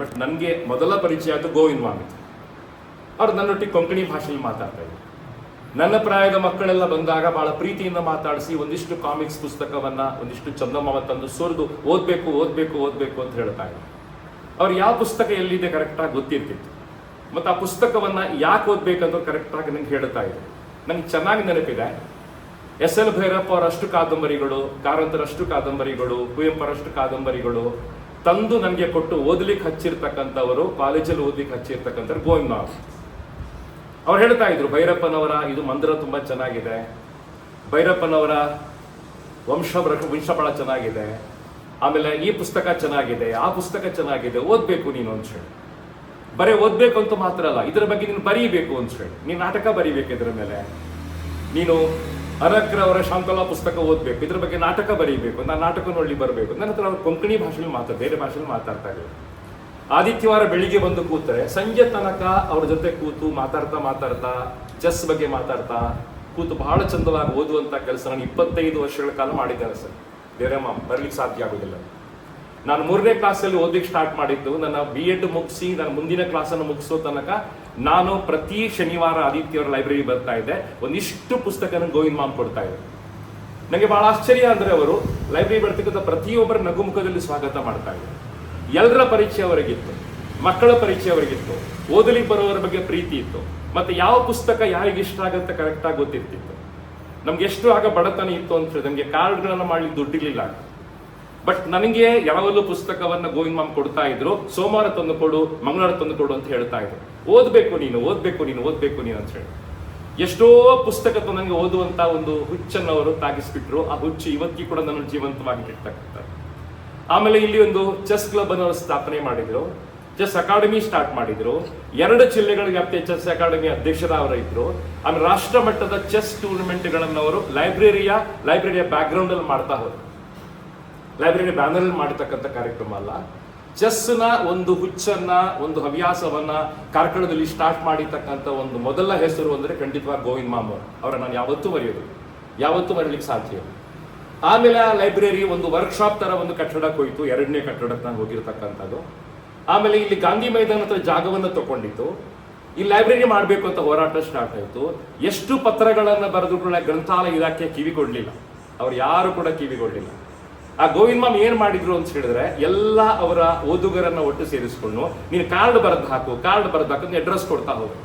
But ನನಗೆ ಮೊದಲ ಪರಿಚಯ ಆಯಿತು ಗೋವಿಂದ ಮಾಮಿತ್ ಅವ್ರು ನನ್ನೊಟ್ಟಿಗೆ ಕೊಂಕಣಿ ಭಾಷೆಯಲ್ಲಿ ಮಾತಾಡ್ತಾ ಇದ್ದರು ನನ್ನ ಪ್ರಾಯದ ಮಕ್ಕಳೆಲ್ಲ ಬಂದಾಗ ಬಹಳ ಪ್ರೀತಿಯಿಂದ ಮಾತಾಡಿಸಿ ಒಂದಿಷ್ಟು ಕಾಮಿಕ್ಸ್ ಪುಸ್ತಕವನ್ನ, ಒಂದಿಷ್ಟು ಚಂದಮ್ಮ ತಂದು ಸುರಿದು ಓದಬೇಕು ಓದಬೇಕು ಓದಬೇಕು ಅಂತ ಹೇಳ್ತಾ ಇದ್ರು. ಅವ್ರು ಯಾವ ಪುಸ್ತಕ ಎಲ್ಲಿದೆ ಕರೆಕ್ಟಾಗಿ ಗೊತ್ತಿರ್ತಿತ್ತು. ಮತ್ತು ಆ ಪುಸ್ತಕವನ್ನು ಯಾಕೆ ಓದಬೇಕಂತ ಕರೆಕ್ಟಾಗಿ ನಂಗೆ ಹೇಳ್ತಾ ಇದ್ರು. ನಂಗೆ ಚೆನ್ನಾಗಿ ನೆನಪಿದೆ. ಎಸ್ ಎಲ್ ಭೈರಪ್ಪ ಅವರಷ್ಟು ಕಾದಂಬರಿಗಳು ಕಾರಂತರಷ್ಟು ಕಾದಂಬರಿಗಳು ಕುವೆಂಪರಷ್ಟು ಕಾದಂಬರಿಗಳು ತಂದು ನನಗೆ ಕೊಟ್ಟು ಓದ್ಲಿಕ್ಕೆ ಹಚ್ಚಿರ್ತಕ್ಕಂಥವರು, ಕಾಲೇಜಲ್ಲಿ ಓದ್ಲಿಕ್ಕೆ ಹಚ್ಚಿರ್ತಕ್ಕಂಥವ್ರು ಗೋವಿಂದ ಅವ್ರು. ಹೇಳ್ತಾ ಇದ್ರು, ಭೈರಪ್ಪನವರ, ಇದು ಮಂದಿರ ತುಂಬಾ ಚೆನ್ನಾಗಿದೆ. ಭೈರಪ್ಪನವರ ವಂಶ ವಂಶ ಬಹಳ ಚೆನ್ನಾಗಿದೆ. ಆಮೇಲೆ ಈ ಪುಸ್ತಕ ಚೆನ್ನಾಗಿದೆ, ಆ ಪುಸ್ತಕ ಚೆನ್ನಾಗಿದೆ, ಓದ್ಬೇಕು ನೀನು ಅಂತ ಹೇಳಿ. ಬರೀ ಓದ್ಬೇಕು ಅಂತ ಮಾತ್ರ ಅಲ್ಲ, ಇದರ ಬಗ್ಗೆ ನೀನು ಬರೀಬೇಕು ಅಂತ ಹೇಳಿ. ನೀನು ನಾಟಕ ಬರೀಬೇಕು ಇದರ ಮೇಲೆ. ನೀನು ಅನಕ್ರ ಅವರ ಶಾಂತಲಾ ಪುಸ್ತಕ ಓದ್ಬೇಕು. ಇದ್ರ ಬಗ್ಗೆ ನಾಟಕ ಬರೀಬೇಕು. ನಾನು ನಾಟಕ ನೋಡಿ ಬರಬೇಕು. ನನ್ನ ಹತ್ರ ಅವ್ರು ಕೊಂಕಣಿ ಭಾಷೆಯಲ್ಲಿ ಮಾತಾಡ, ಬೇರೆ ಭಾಷೆಯಲ್ಲಿ ಮಾತಾಡ್ತಾ ಇದ್ರು ಆದಿತ್ಯವಾರ ಬೆಳಿಗ್ಗೆ ಬಂದು ಕೂತರೆ, ಸಂಜೆ ತನಕ ಅವ್ರ ಜೊತೆ ಕೂತು ಮಾತಾಡ್ತಾ ಮಾತಾಡ್ತಾ, ಚೆಸ್ ಬಗ್ಗೆ ಮಾತಾಡ್ತಾ, ಕೂತು ಬಹಳ ಚಂದವಾಗಿ ಓದುವಂತ ಕೆಲಸ ನಾನು ಇಪ್ಪತ್ತೈದು ವರ್ಷಗಳ ಕಾಲ ಮಾಡಿದ್ದೇನೆ ಸರ್. ಬೇರೆ ಮಾಮ್ ಬರ್ಲಿಕ್ಕೆ ಸಾಧ್ಯ ಆಗೋದಿಲ್ಲ. ನಾನು ಮೂರನೇ ಕ್ಲಾಸಲ್ಲಿ ಓದ್ಲಿಕ್ಕೆ ಸ್ಟಾರ್ಟ್ ಮಾಡಿದ್ದು, ನನ್ನ ಬಿ ಎಡ್ ಮುಗಿಸಿ, ನಾನು ಮುಂದಿನ ಕ್ಲಾಸನ್ನು ಮುಗಿಸೋ ತನಕ ನಾನು ಪ್ರತಿ ಶನಿವಾರ ಆದಿತ್ಯವರ ಲೈಬ್ರರಿ ಬರ್ತಾ ಇದ್ದೆ. ಒಂದಿಷ್ಟು ಪುಸ್ತಕನ ಗೋವಿಂದ್ ಮಾಮ್ ಕೊಡ್ತಾ ಇದ್ದೆ ನನಗೆ ಬಹಳ ಆಶ್ಚರ್ಯ ಅಂದರೆ ಅವರು ಲೈಬ್ರರಿ ಬರ್ತಕ್ಕಂಥ ಪ್ರತಿಯೊಬ್ಬರ ನಗುಮುಖದಲ್ಲಿ ಸ್ವಾಗತ ಮಾಡ್ತಾ ಇದ್ದೆ ಎಲ್ಲರ ಪರಿಚಯ ಅವರಿಗಿತ್ತು, ಮಕ್ಕಳ ಪರಿಚಯ ಅವರಿಗಿತ್ತು ಓದಲಿಕ್ಕೆ ಬರೋವರ ಬಗ್ಗೆ ಪ್ರೀತಿ ಇತ್ತು, ಮತ್ತೆ ಯಾವ ಪುಸ್ತಕ ಯಾರಿಗೆ ಇಷ್ಟ ಆಗುತ್ತೆ ಕರೆಕ್ಟಾಗಿ ಗೊತ್ತಿರ್ತಿತ್ತು. ನಮ್ಗೆ ಎಷ್ಟು ಆಗ ಬಡತನ ಇತ್ತು ಅಂತ ಹೇಳಿದ್ರೆ ನಮಗೆ ಕಾರ್ಡ್ಗಳನ್ನು ಮಾಡ್ಲಿಕ್ಕೆ ದುಡ್ಡಿರ್ಲಿಲ್ಲ. ಬಟ್ ನನಗೆ ಯಾವಾಗಲೂ ಪುಸ್ತಕವನ್ನ ಗೋವಿಂದ್ ಮಾಮ್ ಕೊಡ್ತಾ ಇದ್ರು. ಸೋಮವಾರ ತಂದು ಕೊಡು, ಮಂಗಳವಾರ ತಂದು ಕೊಡು ಅಂತ ಹೇಳ್ತಾ ಇದ್ರು. ಓದ್ಬೇಕು ನೀನು ಓದ್ಬೇಕು ನೀನು ಓದ್ಬೇಕು ನೀನು ಅಂತ ಹೇಳಿ. ಎಷ್ಟೋ ಪುಸ್ತಕ ನನಗೆ ಓದುವಂತ ಒಂದು ಹುಚ್ಚನ್ನು ಅವರು ತಾಗಿಸ್ಬಿಟ್ರು. ಆ ಹುಚ್ಚು ಇವತ್ತಿಗೂ ಕೂಡ ನನ್ನ ಜೀವಂತವಾಗಿ ಇಟ್ಟಕ್ಕಂಥದ್ದು ಆಮೇಲೆ ಇಲ್ಲಿ ಒಂದು ಚೆಸ್ ಕ್ಲಬ್ ಅನ್ನು ಸ್ಥಾಪನೆ ಮಾಡಿದ್ರು. ಚೆಸ್ ಅಕಾಡೆಮಿ ಸ್ಟಾರ್ಟ್ ಮಾಡಿದ್ರು. ಎರಡು ಜಿಲ್ಲೆಗಳ ವ್ಯಾಪ್ತಿಯ ಚೆಸ್ ಅಕಾಡೆಮಿ ಅಧ್ಯಕ್ಷರ ಅವರ ಇದ್ರು. ಆಮೇಲೆ ರಾಷ್ಟ್ರ ಮಟ್ಟದ ಚೆಸ್ ಟೂರ್ನಮೆಂಟ್ಗಳನ್ನು ಅವರು ಲೈಬ್ರರಿಯ ಲೈಬ್ರರಿಯ ಬ್ಯಾಕ್ಗ್ರೌಂಡ್ ಅಲ್ಲಿ ಮಾಡ್ತಾ ಹೋದ್ರು. ಲೈಬ್ರರಿ ಬ್ಯಾನರ್ ಅಲ್ಲಿ ಮಾಡತಕ್ಕಂಥ ಕಾರ್ಯಕ್ರಮ ಅಲ್ಲ. ಚೆಸ್ನ ಒಂದು ಹುಚ್ಚನ್ನ, ಒಂದು ಹವ್ಯಾಸವನ್ನ ಕಾರ್ಕಳದಲ್ಲಿ ಸ್ಟಾರ್ಟ್ ಮಾಡಿರ್ತಕ್ಕಂಥ ಒಂದು ಮೊದಲ ಹೆಸರು ಅಂದ್ರೆ ಖಂಡಿತವಾಗಿ ಗೋವಿಂದ್ ಮಾಮು. ಅವರ ನಾನು ಯಾವತ್ತೂ ಮರೆಯೋದು. ಯಾವತ್ತೂ ಮರೀಲಿಕ್ಕೆ ಸಾಧ್ಯ. ಆಮೇಲೆ ಆ ಲೈಬ್ರರಿ ಒಂದು ವರ್ಕ್ಶಾಪ್ ತರ ಒಂದು ಕಟ್ಟಡಕ್ಕೆ ಹೋಯ್ತು ಎರಡನೇ ಕಟ್ಟಡಕ್ಕೆ ನಾನು ಹೋಗಿರ್ತಕ್ಕಂಥದ್ದು. ಆಮೇಲೆ ಇಲ್ಲಿ ಗಾಂಧಿ ಮೈದಾನ ಹತ್ರ ಜಾಗವನ್ನು ತಗೊಂಡಿತ್ತು ಈ ಲೈಬ್ರರಿ ಮಾಡಬೇಕು ಅಂತ ಹೋರಾಟ ಸ್ಟಾರ್ಟ್ ಆಯಿತು. ಎಷ್ಟು ಪತ್ರಗಳನ್ನು ಬರೆದು ಕೂಡ ಗ್ರಂಥಾಲಯ ಇಲಾಖೆ ಕಿವಿಗೊಡಲಿಲ್ಲ. ಅವ್ರು ಯಾರು ಕೂಡ ಕಿವಿ ಕೊಡ್ಲಿಲ್ಲ ಆ ಗೋವಿಂದ್ ಮಾಮ್ ಏನ್ ಮಾಡಿದ್ರು ಅಂತ ಹೇಳಿದ್ರೆ, ಎಲ್ಲ ಅವರ ಓದುಗರನ್ನ ಒಟ್ಟು ಸೇರಿಸ್ಕೊಂಡು, ನೀನು ಕಾರ್ಡ್ ಬರೆದು ಹಾಕು, ಕಾರ್ಡ್ ಬರೆದು ಹಾಕು ಅಡ್ರೆಸ್ ಕೊಡ್ತಾ ಹೋಗು.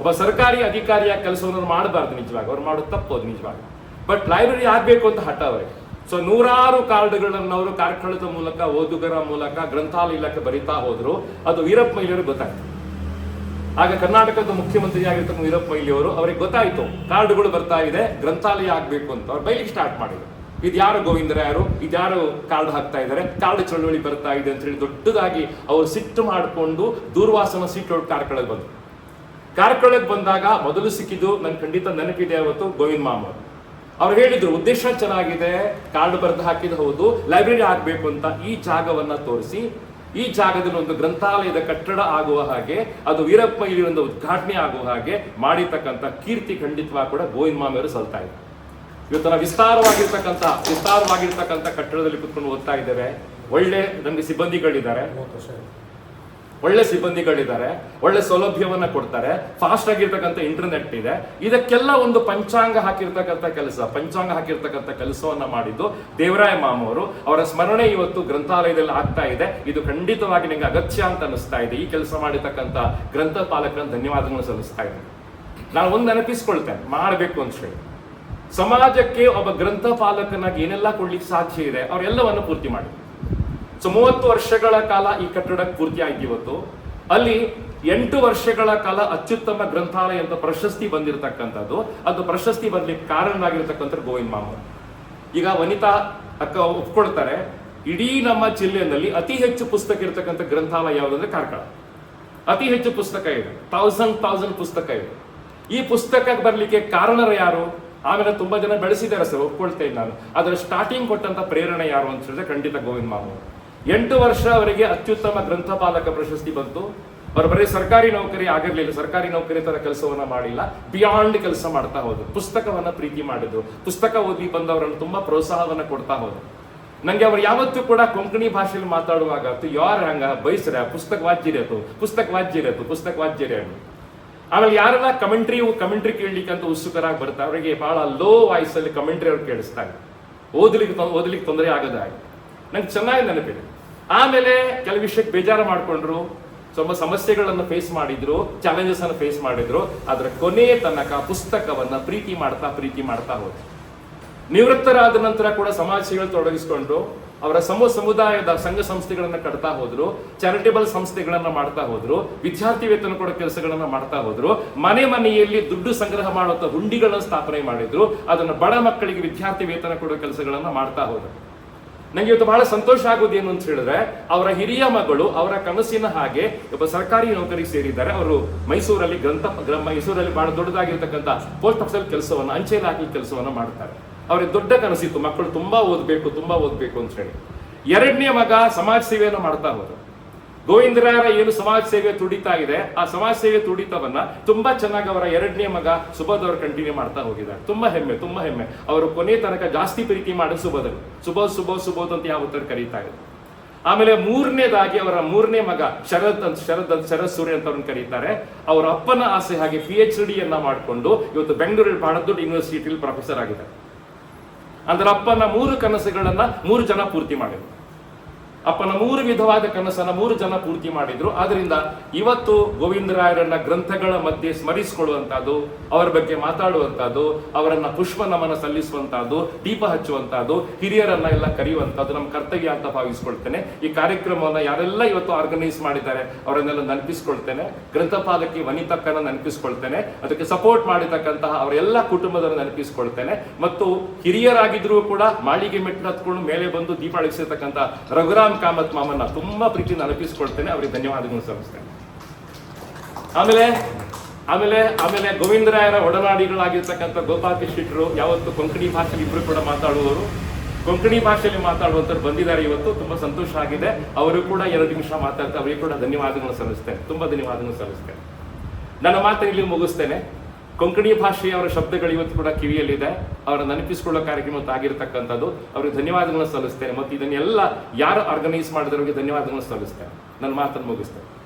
ಒಬ್ಬ ಸರ್ಕಾರಿ ಅಧಿಕಾರಿಯ ಕೆಲಸವನ್ನು ಮಾಡಬಾರ್ದು ನಿಜವಾಗಿ, ಅವ್ರು ಮಾಡೋದು ತಪ್ಪೋದು ನಿಜವಾಗಿ. ಬಟ್ ಲೈಬ್ರರಿ ಆಗ್ಬೇಕು ಅಂತ ಹಠ ಅವರಿಗೆ. ಸೊ ನೂರಾರು ಕಾರ್ಡ್ಗಳನ್ನು ಅವರು ಕಾರ್ಕಳದ ಮೂಲಕ, ಓದುಗರ ಮೂಲಕ, ಗ್ರಂಥಾಲಯ ಇಲಾಖೆ ಬರಿತಾ ಹೋದ್ರು, ಅದು ವೀರಪ್ಪ ಮೈಲಿಯವರು ಗೊತ್ತಾಯ್ತು. ಆಗ ಕರ್ನಾಟಕದ ಮುಖ್ಯಮಂತ್ರಿ ಆಗಿರ್ತಕ್ಕಂಥ ವೀರಪ್ಪ ಮೈಲಿಯವರು ಅವರು ಅವರಿಗೆ ಗೊತ್ತಾಯ್ತು, ಕಾರ್ಡ್ಗಳು ಬರ್ತಾ ಇದೆ, ಗ್ರಂಥಾಲಯ ಆಗ್ಬೇಕು ಅಂತ. ಅವ್ರು ಬೈಲಿಕ್ಕೆ ಸ್ಟಾರ್ಟ್ ಮಾಡಿದ್ರು. ಇದ್ಯಾರು ಗೋವಿಂದರ ಯಾರು ಇದ್ಯಾರು ಕಾರ್ಡ್ ಹಾಕ್ತಾ ಇದ್ದಾರೆ ಕಾರ್ಡ್ ಚಳವಳಿ ಬರ್ತಾ ಇದೆ ಅಂತ ಹೇಳಿ ದೊಡ್ಡದಾಗಿ ಅವರು ಸಿಟ್ಟು ಮಾಡಿಕೊಂಡು ದೂರ್ವಾಸನ ಸೀಟ್ ಕಾರ್ಕಳಕ್ಕೆ ಬಂದ್ರು. ಕಾರ್ಕಳಕ್ಕೆ ಬಂದಾಗ ಮೊದಲು ಸಿಕ್ಕಿದ್ದು ನನ್ನ ಖಂಡಿತ ನೆನಪಿದೆ ಅವತ್ತು ಗೋವಿಂದ ಮಾಮ ಅವ್ರು ಹೇಳಿದ್ರು, ಉದ್ದೇಶ ಚೆನ್ನಾಗಿದೆ ಕಾರ್ಡ್ ಬರೆದು ಹಾಕಿದ ಹೌದು, ಲೈಬ್ರರಿ ಆಗಬೇಕು ಅಂತ ಈ ಜಾಗವನ್ನ ತೋರಿಸಿ. ಈ ಜಾಗದಲ್ಲಿ ಒಂದು ಗ್ರಂಥಾಲಯದ ಕಟ್ಟಡ ಆಗುವ ಹಾಗೆ, ಅದು ವೀರಪ್ಪ ಇಲ್ಲಿ ಒಂದು ಉದ್ಘಾಟನೆ ಆಗುವ ಹಾಗೆ ಮಾಡಿರ್ತಕ್ಕಂಥ ಕೀರ್ತಿ ಖಂಡಿತವಾಗಿ ಕೂಡ ಗೋವಿಂದ ಮಾಮಿಯವರು ಸಲ್ತಾ ಇವತ್ತು ನಾವು ವಿಸ್ತಾರವಾಗಿರ್ತಕ್ಕಂಥ ವಿಸ್ತಾರವಾಗಿರ್ತಕ್ಕಂಥ ಕಟ್ಟಡದಲ್ಲಿ ಕುತ್ಕೊಂಡು ಓದ್ತಾ ಇದ್ದೇವೆ. ಒಳ್ಳೆ ನಮಗೆ ಸಿಬ್ಬಂದಿಗಳಿದ್ದಾರೆ. ಒಳ್ಳೆ ಸಿಬ್ಬಂದಿಗಳಿದ್ದಾರೆ. ಒಳ್ಳೆ ಸೌಲಭ್ಯವನ್ನ ಕೊಡ್ತಾರೆ. ಫಾಸ್ಟ್ ಆಗಿರ್ತಕ್ಕಂಥ ಇಂಟರ್ನೆಟ್ ಇದೆ. ಇದಕ್ಕೆಲ್ಲ ಒಂದು ಪಂಚಾಂಗ ಹಾಕಿರ್ತಕ್ಕಂಥ ಕೆಲಸ. ಪಂಚಾಂಗ ಹಾಕಿರ್ತಕ್ಕಂಥ ಕೆಲಸವನ್ನ ಮಾಡಿದ್ದು ದೇವರಾಯ ಮಾಮವರು. ಅವರ ಸ್ಮರಣೆ ಇವತ್ತು ಗ್ರಂಥಾಲಯದಲ್ಲಿ ಆಗ್ತಾ ಇದೆ. ಇದು ಖಂಡಿತವಾಗಿ ನಿಮಗೆ ಅಗತ್ಯ ಅಂತ ಅನಿಸ್ತಾ ಇದೆ. ಈ ಕೆಲಸ ಮಾಡಿರ್ತಕ್ಕಂಥ ಗ್ರಂಥಪಾಲಕರನ್ನು ಧನ್ಯವಾದಗಳನ್ನು ಸಲ್ಲಿಸ್ತಾ ಇದ್ದೇನೆ. ನಾನು ಒಂದು ನೆನಪಿಸ್ಕೊಳ್ತೇನೆ. ಮಾಡಬೇಕು ಅಂತ ಹೇಳಿ. ಸಮಾಜಕ್ಕೆ ಒಬ್ಬ ಗ್ರಂಥಪಾಲಕನಾಗಿ ಏನೆಲ್ಲ ಕೊಡ್ಲಿಕ್ಕೆ ಸಾಧ್ಯ ಇದೆ, ಅವರೆಲ್ಲವನ್ನು ಪೂರ್ತಿ ಮಾಡಿ. ಸೊ, ಮೂವತ್ತು ವರ್ಷಗಳ ಕಾಲ ಈ ಕಟ್ಟಡ ಪೂರ್ತಿ ಆಯ್ತು ಇವತ್ತು. ಅಲ್ಲಿ ಎಂಟು ವರ್ಷಗಳ ಕಾಲ ಅತ್ಯುತ್ತಮ ಗ್ರಂಥಾಲಯ ಅಂತ ಪ್ರಶಸ್ತಿ ಬಂದಿರತಕ್ಕಂಥದ್ದು. ಅದು ಪ್ರಶಸ್ತಿ ಬರ್ಲಿಕ್ಕೆ ಕಾರಣರಾಗಿರ್ತಕ್ಕಂಥ ಗೋವಿಂದ ಮಾಮ ಈಗ ವನಿತಾ ಅಕ್ಕ ಒಪ್ಕೊಳ್ತಾರೆ ಇಡೀ ನಮ್ಮ ಜಿಲ್ಲೆಯಲ್ಲಿ ಅತಿ ಹೆಚ್ಚು ಪುಸ್ತಕ ಇರತಕ್ಕಂಥ ಗ್ರಂಥಾಲಯ ಯಾವುದಂದ್ರೆ ಕಾರ್ಕಳ. ಅತಿ ಹೆಚ್ಚು ಪುಸ್ತಕ ಇದೆ ಥೌಸಂಡ್ ಥೌಸಂಡ್ ಪುಸ್ತಕ ಇದೆ. ಈ ಪುಸ್ತಕಕ್ಕೆ ಬರಲಿಕ್ಕೆ ಕಾರಣರು ಯಾರು? ಆಮೇಲೆ ತುಂಬಾ ಜನ ಬೆಳೆಸಿದ್ದಾರೆ ಸರ್ ಒಪ್ಕೊಳ್ತೇನೆ ನಾನು ಅದರ ಸ್ಟಾರ್ಟಿಂಗ್ ಕೊಟ್ಟಂತ ಪ್ರೇರಣೆ ಯಾರು ಅಂತ ಹೇಳಿದ್ರೆ ಖಂಡಿತ ಗೋವಿಂದ ಮಾಮು ಎಂಟು ವರ್ಷ ಅವರಿಗೆ ಅತ್ಯುತ್ತಮ ಗ್ರಂಥಪಾಲಕ ಪ್ರಶಸ್ತಿ ಬಂತು. ಅವರು ಬರೀ ಸರ್ಕಾರಿ ನೌಕರಿ ಆಗಿರಲಿಲ್ಲ, ಸರ್ಕಾರಿ ನೌಕರಿ ತರ ಕೆಲಸವನ್ನ ಮಾಡಿಲ್ಲ. ಬಿಯಾಂಡ್ ಕೆಲಸ ಮಾಡ್ತಾ ಹೋದ್ರು. ಪುಸ್ತಕವನ್ನ ಪ್ರೀತಿ ಮಾಡಿದ್ರು. ಪುಸ್ತಕ ಓದಿ ಬಂದವರನ್ನು ತುಂಬಾ ಪ್ರೋತ್ಸಾಹವನ್ನ ಕೊಡ್ತಾ ಹೋದ್ರು. ನಂಗೆ ಅವ್ರು ಯಾವತ್ತೂ ಕೂಡ ಕೊಂಕಣಿ ಭಾಷೆಯಲ್ಲಿ ಮಾತಾಡುವಾಗ ಯಾರು ಹಂಗ? ಬಯಸ್ರ ಪುಸ್ತಕ ವಾಜ್ಯರೇತು ಪುಸ್ತಕ ವಾಜ್ಯರೇತು ಪುಸ್ತಕ ವಾಜ್ಯರೇ ಆಮೇಲೆ ಯಾರೆಲ್ಲ ಕಮೆಂಟ್ರಿ ಕಮೆಂಟ್ರಿ ಕೇಳಲಿಕ್ಕೆ ಅಂತ ಉತ್ಸುಕರಾಗಿ ಬರ್ತಾರೆ, ಅವರಿಗೆ ಬಹಳ ಲೋ ವಾಯ್ಸ್ ಅಲ್ಲಿ ಕಮೆಂಟ್ರಿ ಅವ್ರು ಕೇಳಿಸ್ತಾರೆ. ಓದಲಿಕ್ಕೆ ಓದಲಿಕ್ಕೆ ತೊಂದರೆ ಆಗದ ನಂಗೆ ಚೆನ್ನಾಗಿ ನೆನಪಿದೆ. ಆಮೇಲೆ ಕೆಲವು ವಿಷಯಕ್ಕೆ ಬೇಜಾರು ಮಾಡ್ಕೊಂಡ್ರು, ಸ್ವಲ್ಪ ಸಮಸ್ಯೆಗಳನ್ನು ಫೇಸ್ ಮಾಡಿದ್ರು ಚಾಲೆಂಜಸ್ ಅನ್ನು ಫೇಸ್ ಮಾಡಿದ್ರು ಅದರ ಕೊನೆಯ ತನಕ ಪುಸ್ತಕವನ್ನ ಪ್ರೀತಿ ಮಾಡ್ತಾ ಪ್ರೀತಿ ಮಾಡ್ತಾ ಹೋದ್ರು. ನಿವೃತ್ತರಾದ ನಂತರ ಕೂಡ ಸಮಾಜ ತೊಡಗಿಸಿಕೊಂಡು ಅವರ ಸಮ ಸಮುದಾಯದ ಸಂಘ ಸಂಸ್ಥೆಗಳನ್ನ ಕಟ್ತಾ ಹೋದ್ರು ಚಾರಿಟೇಬಲ್ ಸಂಸ್ಥೆಗಳನ್ನ ಮಾಡ್ತಾ ಹೋದ್ರು, ವಿದ್ಯಾರ್ಥಿ ವೇತನ ಕೊಡೋ ಕೆಲಸಗಳನ್ನ ಮಾಡ್ತಾ ಹೋದ್ರು, ಮನೆ ಮನೆಯಲ್ಲಿ ದುಡ್ಡು ಸಂಗ್ರಹ ಮಾಡುವಂತ ಹುಂಡಿಗಳನ್ನ ಸ್ಥಾಪನೆ ಮಾಡಿದ್ರು, ಅದನ್ನ ಬಡ ಮಕ್ಕಳಿಗೆ ವಿದ್ಯಾರ್ಥಿ ವೇತನ ಕೊಡೋ ಕೆಲಸಗಳನ್ನ ಮಾಡ್ತಾ ಹೋದ್ರು. ನಂಗೆ ಇವತ್ತು ಬಹಳ ಸಂತೋಷ ಆಗೋದು ಏನು ಅಂತ ಹೇಳಿದ್ರೆ, ಅವರ ಹಿರಿಯ ಮಗಳು ಅವರ ಕನಸಿನ ಹಾಗೆ ಒಬ್ಬ ಸರ್ಕಾರಿ ನೌಕರಿಗೆ ಸೇರಿದ್ದಾರೆ. ಅವರು ಮೈಸೂರಲ್ಲಿ ಗ್ರಂಥ ಗ್ರ- ಮೈಸೂರಲ್ಲಿ ಬಹಳ ದೊಡ್ಡದಾಗಿರ್ತಕ್ಕಂಥ ಪೋಸ್ಟ್ ಆಫೀಸಲ್ಲಿ ಕೆಲಸವನ್ನು, ಅಂಚೆ ಇಲಾಖೆ ಕೆಲಸವನ್ನು ಮಾಡ್ತಾರೆ. ಅವ್ರಿಗೆ ದೊಡ್ಡ ಕನಸಿತ್ತು, ಮಕ್ಕಳು ತುಂಬಾ ಓದಬೇಕು ತುಂಬಾ ಓದಬೇಕು ಅಂತ ಹೇಳಿ. ಎರಡನೇ ಮಗ ಸಮಾಜ ಸೇವೆಯನ್ನು ಮಾಡ್ತಾ ಹೋದರು. ಗೋವಿಂದರಾಯರ ಏನು ಸಮಾಜ ಸೇವೆ ತುಡಿತಾ ಇದೆ, ಆ ಸಮಾಜ ಸೇವೆ ತುಡಿತವನ್ನ ತುಂಬಾ ಚೆನ್ನಾಗಿ ಅವರ ಎರಡನೇ ಮಗ ಸುಬೋಧ್ ಅವರು ಕಂಟಿನ್ಯೂ ಮಾಡ್ತಾ ಹೋಗಿದ್ದಾರೆ. ತುಂಬಾ ಹೆಮ್ಮೆ ತುಂಬಾ ಹೆಮ್ಮೆ. ಅವರು ಕೊನೆ ತನಕ ಜಾಸ್ತಿ ಪ್ರೀತಿ ಮಾಡಿ ಸುಬೋಧರು ಸುಬೋಧ್ ಸುಬೋಧ್ ಸುಬೋಧ್ ಅಂತ ಯಾವತ್ತರ ಕರೀತಾ ಇದ್ರು. ಆಮೇಲೆ ಮೂರನೇದಾಗಿ ಅವರ ಮೂರನೇ ಮಗ ಶರದ್ ಅಂತ ಶರದ್ ಅಂತ, ಶರದ್ ಸೂರ್ಯ ಅಂತ ಅವ್ರನ್ನ ಕರೀತಾರೆ. ಅವರ ಅಪ್ಪನ ಆಸೆ ಹಾಗೆ ಪಿ ಎಚ್ ಡಿಯನ್ನ ಮಾಡಿಕೊಂಡು ಇವತ್ತು ಬೆಂಗಳೂರಲ್ಲಿ ಬಹಳ ದೊಡ್ಡ ಯೂನಿವರ್ಸಿಟಿಯಲ್ಲಿ ಪ್ರೊಫೆಸರ್ ಆಗಿದ್ದಾರೆ. ಅಂದ್ರೆ ಅಪ್ಪನ ಮೂರು ಕನಸುಗಳನ್ನ ಮೂರು ಜನ ಪೂರ್ತಿ ಮಾಡಿದ್ರು. ಅಪ್ಪನ ಮೂರು ವಿಧವಾದ ಕನಸನ್ನು ಮೂರು ಜನ ಪೂರ್ತಿ ಮಾಡಿದ್ರು. ಆದ್ರಿಂದ ಇವತ್ತು ಗೋವಿಂದರಾಯರನ್ನ ಗ್ರಂಥಗಳ ಮಧ್ಯೆ ಸ್ಮರಿಸಿಕೊಳ್ಳುವಂತಹದ್ದು ಅವರ ಬಗ್ಗೆ ಮಾತಾಡುವಂತಹದ್ದು ಅವರನ್ನ ಪುಷ್ಪ ನಮನ ಸಲ್ಲಿಸುವಂತಹದ್ದು ದೀಪ ಹಚ್ಚುವಂತಹದ್ದು ಹಿರಿಯರನ್ನ ಎಲ್ಲ ಕರೆಯುವಂತಹದ್ದು ನಮ್ಮ ಕರ್ತವ್ಯ ಅಂತ ಭಾವಿಸ್ಕೊಳ್ತೇನೆ. ಈ ಕಾರ್ಯಕ್ರಮವನ್ನು ಯಾರೆಲ್ಲ ಇವತ್ತು ಆರ್ಗನೈಸ್ ಮಾಡಿದ್ದಾರೆ ಅವರನ್ನೆಲ್ಲ ನೆನಪಿಸ್ಕೊಳ್ತೇನೆ. ಗ್ರಂಥಪಾಲಕಿ ವನಿತಕ್ಕನ ನೆನಪಿಸ್ಕೊಳ್ತೇನೆ. ಅದಕ್ಕೆ ಸಪೋರ್ಟ್ ಮಾಡಿರ್ತಕ್ಕಂತಹ ಅವರೆಲ್ಲ ಕುಟುಂಬದ ನೆನಪಿಸ್ಕೊಳ್ತೇನೆ. ಮತ್ತು ಹಿರಿಯರಾಗಿದ್ರು ಕೂಡ, ಮಾಳಿಗೆ ಮೆಟ್ಟಿನ ಹತ್ಕೊಂಡು ಮೇಲೆ ಬಂದು ದೀಪ ಅಳಿಸಿರ್ತಕ್ಕಂಥ ರಘುರಾಮ್ ಕಾಮತ್ ಮಾಮನ್ನ ತುಂಬಾ ಪ್ರೀತಿ ನೆನಪಿಸ್ಕೊಳ್ತೇನೆ ಅವರಿಗೆ ಧನ್ಯವಾದಗಳು ಸಲ್ಲಿಸ್ತೇನೆ. ಆಮೇಲೆ ಆಮೇಲೆ ಆಮೇಲೆ ಗೋವಿಂದರಾಯರ ಒಡನಾಡಿಗಳಾಗಿರ್ತಕ್ಕಂಥ ಗೋಪಾಲ ಶೆಟ್ಟರು ಯಾವತ್ತು ಕೊಂಕಣಿ ಭಾಷೆಯಲ್ಲಿ ಇಬ್ರು ಕೂಡ ಮಾತಾಡುವವರು. ಕೊಂಕಣಿ ಭಾಷೆಯಲ್ಲಿ ಮಾತಾಡುವಂಥವ್ರು ಬಂದಿದ್ದಾರೆ ಇವತ್ತು, ತುಂಬಾ ಸಂತೋಷ ಆಗಿದೆ. ಅವರು ಕೂಡ ಎರಡು ನಿಮಿಷ ಮಾತಾಡ್ತಾರೆ ಅವರಿಗೆ ಕೂಡ ಧನ್ಯವಾದಗಳು ಸಲ್ಲಿಸ್ತೇನೆ. ತುಂಬಾ ಧನ್ಯವಾದಗಳು ಸಲ್ಲಿಸ್ತೇನೆ. ನನ್ನ ಮಾತನ್ನು ಇಲ್ಲಿ ಮುಗಿಸ್ತೇನೆ. ಕೊಂಕಣಿ ಭಾಷೆಯ ಅವರ ಶಬ್ದಗಳು ಇವತ್ತು ಕೂಡ ಕಿವಿಯಲ್ಲಿದೆ. ಅವರ ನೆನಪಿಸಿಕೊಳ್ಳೋ ಕಾರ್ಯಕ್ರಮ ಆಗಿರತಕ್ಕಂಥದ್ದು. ಅವರಿಗೆ ಧನ್ಯವಾದಗಳನ್ನು ಸಲ್ಲಿಸ್ತೇನೆ. ಮತ್ತು ಇದನ್ನೆಲ್ಲ ಯಾರು ಆರ್ಗನೈಸ್ ಮಾಡಿದವರಿಗೆ ಧನ್ಯವಾದಗಳನ್ನು ಸಲ್ಲಿಸ್ತೇನೆ. ನನ್ನ ಮಾತನ್ನು ಮುಗಿಸ್ತೇನೆ.